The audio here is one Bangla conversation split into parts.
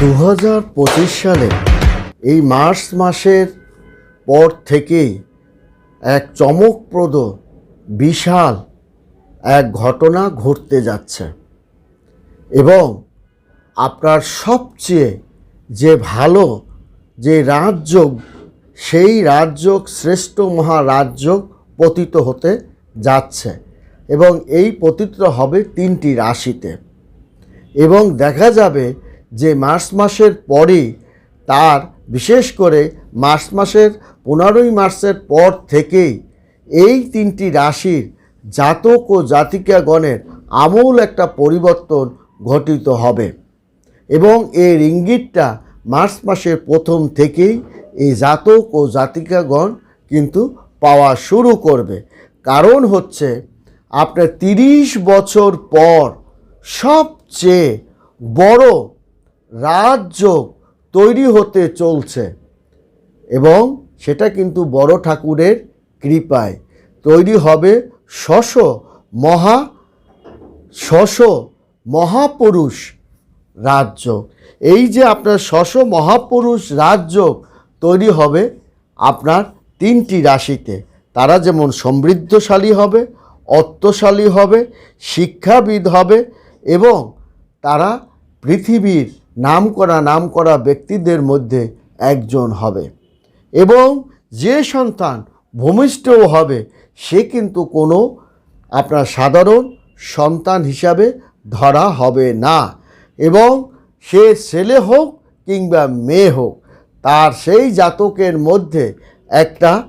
দু হাজার পঁচিশ সালে এই মার্চ মাসের পর থেকেই এক চমকপ্রদ, বিশাল এক ঘটনা ঘটতে যাচ্ছে। এবং আপনার সবচেয়ে যে ভালো যে রাজযোগ, সেই রাজযোগ, শ্রেষ্ঠ মহারাজযোগ পতিত হতে যাচ্ছে। এবং এই পতিত হবে তিনটি রাশিতে। এবং দেখা যাবে যে মার্চ মাসের পরে তার, বিশেষ করে মার্চ মাসের পনেরোই মার্চের পর থেকেই এই তিনটি রাশির জাতক ও জাতিকাগণের আমূল একটা পরিবর্তন ঘটিত হবে। এবং এর ইঙ্গিতটা মার্চ মাসের প্রথম থেকেই এই জাতক ও জাতিকাগণ কিন্তু পাওয়া শুরু করবে। কারণ হচ্ছে আপনার তিরিশ বছর পর সবচেয়ে বড় রাজযোগ তৈরি হতে চলছে এবং সেটা কিন্তু বড় ঠাকুরের কৃপায়। তৈরি হবে শশ মহা, শশ মহাপুরুষ রাজ্য এই যে আপনার শশ মহাপুরুষ রাজ্য তৈরি হবে আপনার তিনটি রাশিতে। তারা যেমন সমৃদ্ধশালী হবে, অর্থশালী হবে, শিক্ষাবিদ হবে এবং তারা পৃথিবীর নামকরা নামকরা ব্যক্তিদের মধ্যে একজন হবে। এবং যে সন্তান ভূমিষ্ঠও হবে, সে কিন্তু কোনো আপনার সাধারণ সন্তান হিসাবে ধরা হবে না। এবং সে ছেলে হোক কিংবা মেয়ে হোক, তার সেই জাতকের মধ্যে একটা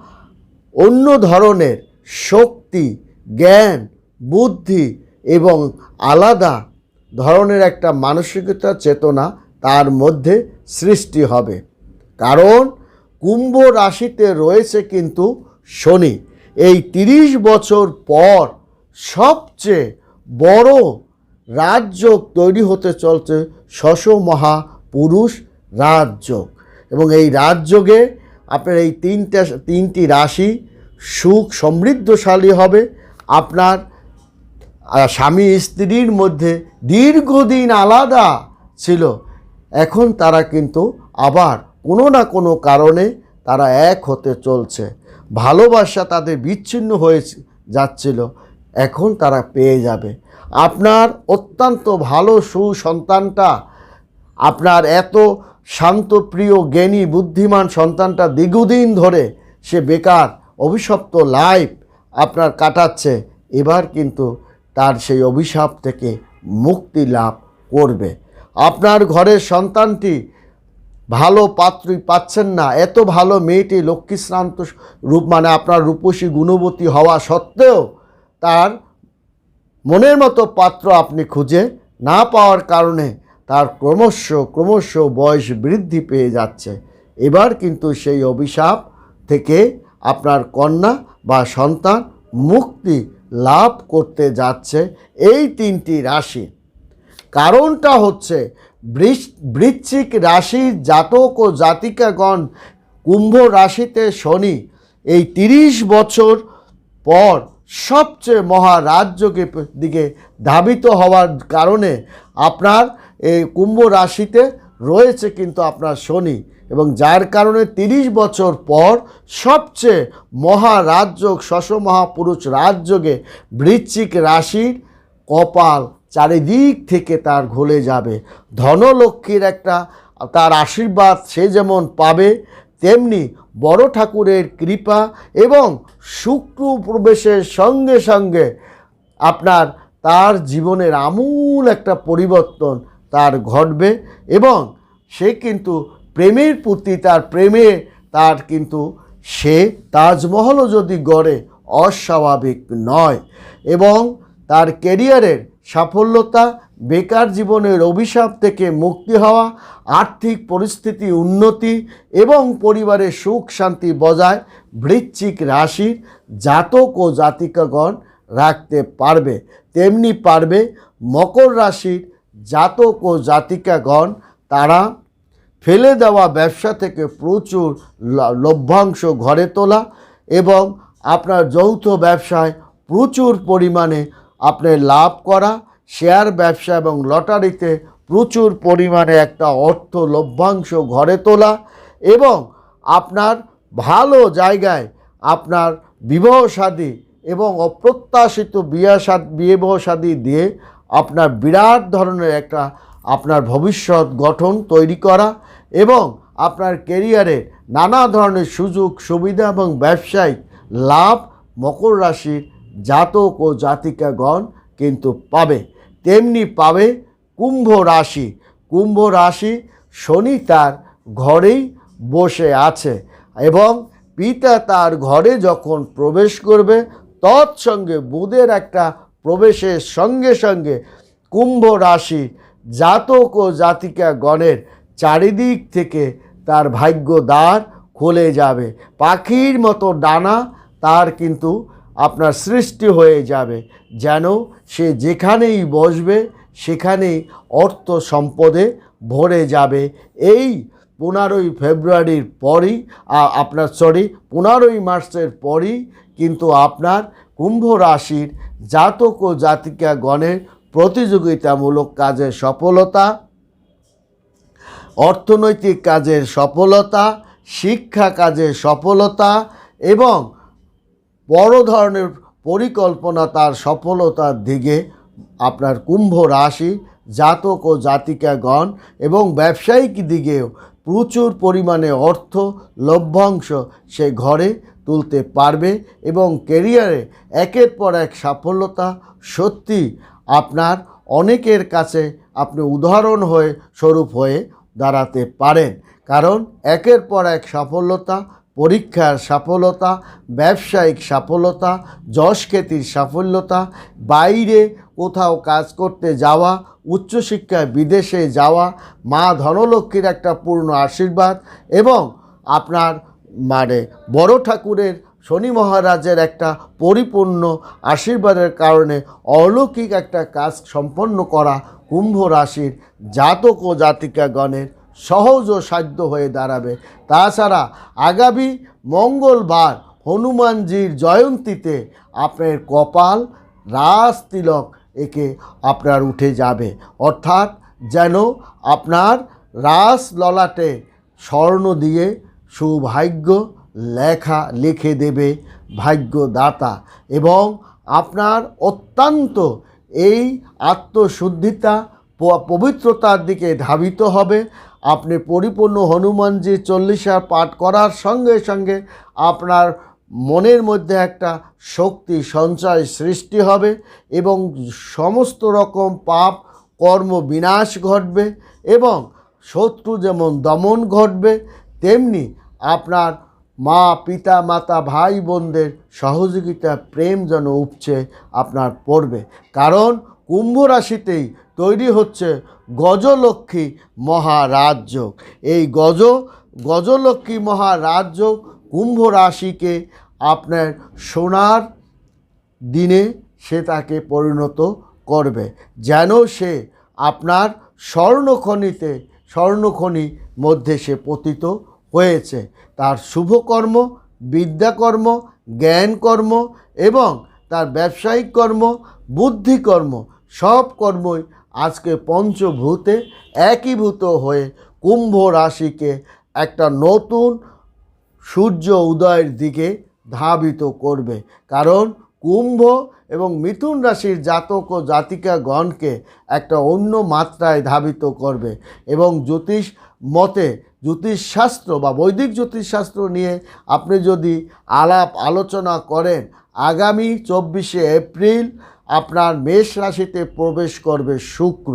অন্য ধরনের শক্তি, জ্ঞান, বুদ্ধি এবং আলাদা ধরনের একটা মানসিকতা চেতনা তার মধ্যে সৃষ্টি হবে। কারণ কুম্ভ রাশিতে রয়েছে কিন্তু শনি। এই তিরিশ বছর পর সবচেয়ে বড় রাজযোগ তৈরি হতে চলছে শশ মহাপুরুষ রাজযোগ এবং এই রাজযোগে আপনার এই তিনটা, তিনটি রাশি সুখ সমৃদ্ধশালী হবে। আপনার স্বামী স্ত্রীর মধ্যে দীর্ঘদিন আলাদা ছিল। এখন তারা কিন্তু আবার কোনো না কোনো কারণে তারা এক হতে চলছে। ভালোবাসা তাদের বিচ্ছিন্ন হয়ে যাচ্ছিল। এখন তারা পেয়ে যাবে। আপনার অত্যন্ত ভালো সুসন্তানটা, আপনার এত শান্ত, প্রিয়, জ্ঞানী, বুদ্ধিমান সন্তানটা দীর্ঘদিন ধরে সে বেকার, অভিশপ্ত লাইফ আপনার কাটাচ্ছে। এবার কিন্তু তার সেই অভিশাপ থেকে মুক্তি লাভ করবে। আপনার ঘরের সন্তানটি ভালো পাত্রই পাচ্ছেন না। এত ভালো মেয়েটি লক্ষ্মীশ্রান্ত রূপ মানে আপনার রূপসী গুণবতী হওয়া সত্ত্বেও তার মনের মতো পাত্র আপনি খুঁজে না পাওয়ার কারণে তার ক্রমশ ক্রমশ বয়স বৃদ্ধি পেয়ে যাচ্ছে। এবার কিন্তু সেই অভিশাপ থেকে আপনার কন্যা বা সন্তান মুক্তি লাভ করতে যাচ্ছে এই তিনটি রাশি। কারণটা হচ্ছে বৃশ্চিক রাশির জাতক ও জাতিকাগণ কুম্ভ রাশিতে শনি এই তিরিশ বছর পর সবচেয়ে মহারাজ্যকে দিকে ধাবিত হওয়ার কারণে আপনার এই কুম্ভ রাশিতে রয়েছে কিন্তু আপনার শনি। এবং যার কারণে তিরিশ বছর পর সবচেয়ে মহারাজযোগ, শশমহাপুরুষ রাজযোগে বৃশ্চিক রাশির কপাল চারিদিক থেকে তার ঘুলে যাবে। ধনলক্ষ্মীর একটা তার আশীর্বাদ সে যেমন পাবে, তেমনি বড় ঠাকুরের কৃপা এবং শুক্র প্রবেশের সঙ্গে সঙ্গে আপনার তার জীবনের আমূল একটা পরিবর্তন তার ঘটবে এবং সে কিন্তু প্রেমের প্রতি তার প্রেমে তার কিন্তু সে তাজমহলও যদি গড়ে অস্বাভাবিক নয় এবং তার কেরিয়ারের সাফল্যতা, বেকার জীবনের অভিশাপ থেকে মুক্তি হওয়া, আর্থিক পরিস্থিতি উন্নতি এবং পরিবারের সুখ শান্তি বজায় বৃশ্চিক রাশির জাতক ও জাতিকাগণ রাখতে পারবে। তেমনি পারবে মকর রাশির জাতক ও জাতিকাগণ, তারা ফেলে দেওয়া ব্যবসা থেকে প্রচুর লভ্যাংশ ঘরে তোলা এবং আপনার যৌথ ব্যবসায় প্রচুর পরিমাণে আপনি লাভ করা, শেয়ার ব্যবসা এবং লটারিতে প্রচুর পরিমাণে একটা অর্থ লভ্যাংশ ঘরে তোলা এবং আপনার ভালো জায়গায় আপনার বিবাহ শাদী এবং অপ্রত্যাশিত বিয়া বিবাহ শাদী দিয়ে আপনার বিরাট ধরনের একটা আপনার ভবিষ্যৎ গঠন তৈরি করা এবং আপনার কেরিয়ারে নানা ধরনের সুযোগ, সুবিধা এবং ব্যবসায়িক লাভ মকর রাশির জাতক ও জাতিকাগণ কিন্তু পাবে। তেমনি পাবে কুম্ভ রাশি। কুম্ভ রাশি শনি তার ঘরেই বসে আছে এবং পিতা তার ঘরে যখন প্রবেশ করবে, তৎসঙ্গে বুধের একটা প্রবেশের সঙ্গে সঙ্গে কুম্ভ রাশি জাতক ও জাতিকা গণের চারিদিক থেকে তার ভাগ্য দ্বার খুলে যাবে। পাখির মতো ডানা তার কিন্তু আপনার সৃষ্টি হয়ে যাবে। যেন সে যেখানেই বসবে, সেখানেই অর্থ সম্পদে ভরে যাবে। এই পনেরোই ফেব্রুয়ারির পরই আপনার সরি পনেরোই মার্চের পরই কিন্তু আপনার কুম্ভ রাশির জাতক ও জাতিকা গণের প্রতিযোগিতামূলক কাজের সফলতা, অর্থনৈতিক কাজের সফলতা, শিক্ষা কাজের সফলতা এবং বড় ধরনের পরিকল্পনা তার সফলতার দিকে আপনার কুম্ভ রাশি, জাতক ও জাতিকাগণ এবং ব্যবসায়িক দিকেও প্রচুর পরিমাণে অর্থ লভ্যাংশ সে ঘরে তুলতে পারবে এবং কেরিয়ারে একের পর এক সাফল্যতা সত্যি আপনার অনেকের কাছে আপনি উদাহরণ হয়ে স্বরূপ হয়ে দাঁড়াতে পারেন। কারণ একের পর এক সাফল্যতা, পরীক্ষার সাফল্যতা, ব্যবসায়িক সাফল্যতা, যশ খ্যাতির সাফল্যতা, বাইরে কোথাও কাজ করতে যাওয়া, উচ্চশিক্ষায় বিদেশে যাওয়া, মা ধনলক্ষ্মীর একটা পূর্ণ আশীর্বাদ এবং আপনার মানে বড় ঠাকুরের শনি মহারাজের একটা পরিপূর্ণ আশীর্বাদের কারণে অলৌকিক একটা কাজ সম্পন্ন করা কুম্ভ রাশির জাতক ও জাতিকাগণের সহজ ও সাধ্য হয়ে দাঁড়াবে। তাছাড়া আগামী মঙ্গলবার হনুমানজির জয়ন্তীতে আপনার কপাল রাজ তিলক একে আপনার উঠে যাবে। অর্থাৎ যেন আপনার রাস ললাটে স্বর্ণ দিয়ে সুভাগ্য লেখা লিখে দেবে ভাগ্যদাতা এবং আপনার অত্যন্ত এই আত্মশুদ্ধিতা পবিত্রতার দিকে ধাবিত হবে। আপনি পরিপূর্ণ হনুমানজির চল্লিশা পাঠ করার সঙ্গে সঙ্গে আপনার মনের মধ্যে একটা শক্তি সঞ্চয় সৃষ্টি হবে এবং সমস্ত রকম পাপ, কর্ম বিনাশ ঘটবে এবং শত্রু যেমন দমন ঘটবে, তেমনি আপনার মা, পিতা, মাতা, ভাই, বোনদের সহযোগিতা, প্রেম যেন উপচে আপনার পড়বে। কারণ কুম্ভ রাশিতেই তৈরি হচ্ছে গজলক্ষ্মী মহারাজ্য এই গজ, গজলক্ষ্মী মহারাজ্য কুম্ভ রাশিকে আপনার সোনার দিনে সে তাকে পরিণত করবে। যেন সে আপনার স্বর্ণখনিতে, স্বর্ণখনি মধ্যে সে পতিত হয়েছে। তার শুভকর্ম, বিদ্যাকর্ম, জ্ঞানকর্ম এবং তার ব্যবসায়িক কর্ম, বুদ্ধিকর্ম সব কর্মই আজকে পঞ্চভূতে একীভূত হয়ে কুম্ভ রাশিকে একটা নতুন সূর্য উদয়ের দিকে ধাবিত করবে। কারণ কুম্ভ এবং মিথুন রাশির জাতক ও জাতিকাগণকে একটা অন্য মাত্রায় ধাবিত করবে এবং জ্যোতিষ মতে জ্যোতিষশাস্ত্র বা বৈদিক জ্যোতিষশাস্ত্র নিয়ে আপনি যদি আলাপ আলোচনা করেন, আগামী চব্বিশে এপ্রিল আপনার মেষ রাশিতে প্রবেশ করবে শুক্র।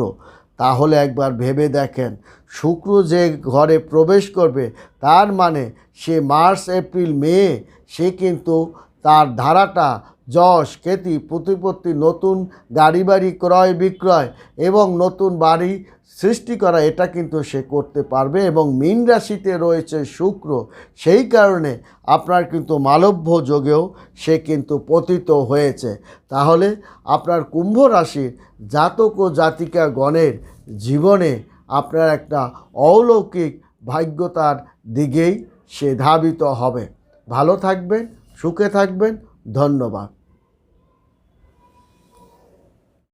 তাহলে একবার ভেবে দেখেন, শুক্র যে ঘরে প্রবেশ করবে, তার মানে সে মার্চ, এপ্রিল, মে, সে কিন্তু তার ধারাটা যশ, খ্যাতি, প্রতিপত্তি, নতুন গাড়ি বাড়ি ক্রয়, বিক্রয় এবং নতুন বাড়ি সৃষ্টি করা, এটা কিন্তু সে করতে পারবে এবং মীন রাশিতে রয়েছে শুক্র। সেই কারণে আপনার কিন্তু মালব্য যোগেও সে কিন্তু পতিত হয়েছে। তাহলে আপনার কুম্ভ রাশির জাতক ও জাতিকা গণের জীবনে আপনার একটা অলৌকিক ভাগ্যতার দিকেই সে ধাবিত হবে। ভালো থাকবেন, সুখে থাকবেন, ধন্যবাদ।